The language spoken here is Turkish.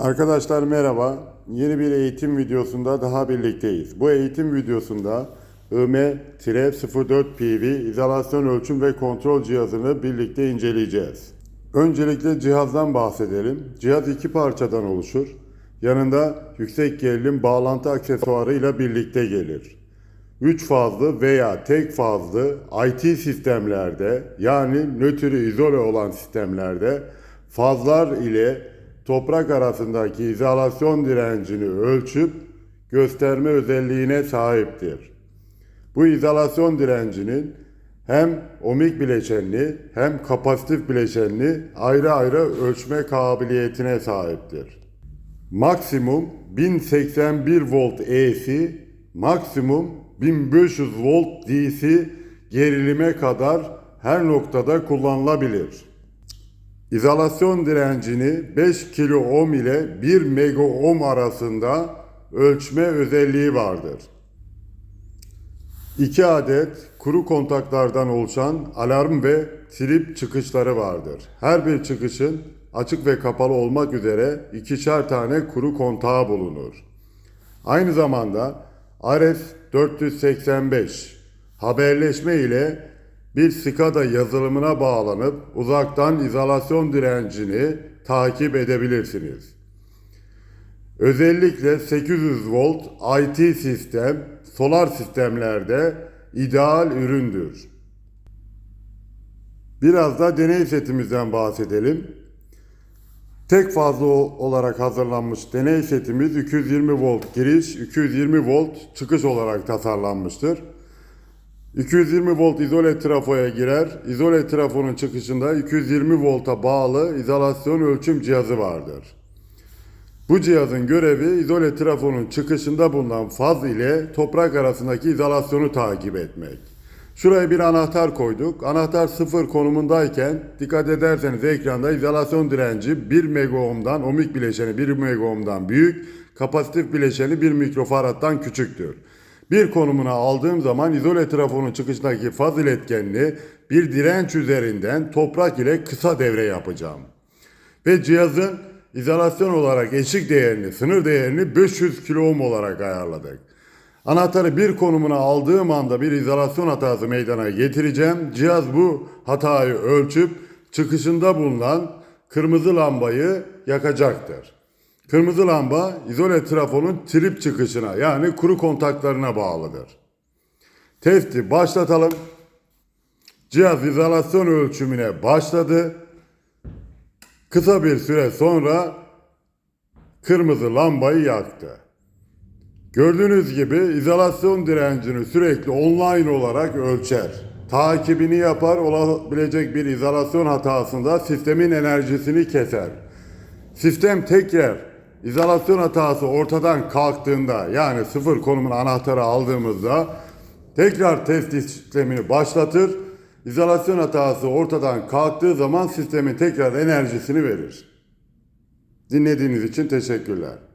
Arkadaşlar merhaba. Yeni bir eğitim videosunda daha birlikteyiz. Bu eğitim videosunda IM-04 PV izolasyon ölçüm ve kontrol cihazını birlikte inceleyeceğiz. Öncelikle cihazdan bahsedelim. Cihaz iki parçadan oluşur. Yanında yüksek gerilim bağlantı aksesuarıyla birlikte gelir. 3 fazlı veya tek fazlı IT sistemlerde yani nötrü izole olan sistemlerde fazlar ile toprak arasındaki izolasyon direncini ölçüp gösterme özelliğine sahiptir. Bu izolasyon direncinin hem ohmik bileşenli hem kapasitif bileşenli ayrı ayrı ölçme kabiliyetine sahiptir. Maksimum 1081 volt AC, maksimum 1500 volt DC gerilime kadar her noktada kullanılabilir. İzolasyon direncini 5 kilo ohm ile 1 mega ohm arasında ölçme özelliği vardır. 2 adet kuru kontaklardan oluşan alarm ve trip çıkışları vardır. Her bir çıkışın açık ve kapalı olmak üzere ikişer tane kuru kontağı bulunur. Aynı zamanda RS-485 haberleşme ile bir SCADA yazılımına bağlanıp uzaktan izolasyon direncini takip edebilirsiniz. Özellikle 800 volt IT sistem, solar sistemlerde ideal üründür. Biraz da deney setimizden bahsedelim. Tek fazla olarak hazırlanmış deney setimiz 220 volt giriş, 220 volt çıkış olarak tasarlanmıştır. 220 volt izole trafoya girer. İzole trafonun çıkışında 220 volta bağlı izolasyon ölçüm cihazı vardır. Bu cihazın görevi izole trafonun çıkışında bulunan faz ile toprak arasındaki izolasyonu takip etmek. Şuraya bir anahtar koyduk. Anahtar sıfır konumundayken dikkat ederseniz ekranda izolasyon direnci 1 megaohm'dan ohmik bileşeni 1 megaohm'dan büyük, kapasitif bileşeni 1 mikrofaraddan küçüktür. Bir konumuna aldığım zaman izole trafonun çıkışındaki faz iletkenini bir direnç üzerinden toprak ile kısa devre yapacağım. Ve cihazın izolasyon olarak eşik değerini, sınır değerini 500 kilo ohm olarak ayarladık. Anahtarı bir konumuna aldığım anda bir izolasyon hatası meydana getireceğim. Cihaz bu hatayı ölçüp çıkışında bulunan kırmızı lambayı yakacaktır. Kırmızı lamba izole trafonun trip çıkışına yani kuru kontaklarına bağlıdır. Testi başlatalım. Cihaz izolasyon ölçümüne başladı. Kısa bir süre sonra kırmızı lambayı yaktı. Gördüğünüz gibi izolasyon direncini sürekli online olarak ölçer. Takibini yapar, olabilecek bir izolasyon hatasında sistemin enerjisini keser. Sistem tekrar izolasyon hatası ortadan kalktığında yani sıfır konumun anahtarı aldığımızda tekrar test işlemini başlatır. İzolasyon hatası ortadan kalktığı zaman sistemin tekrar enerjisini verir. Dinlediğiniz için teşekkürler.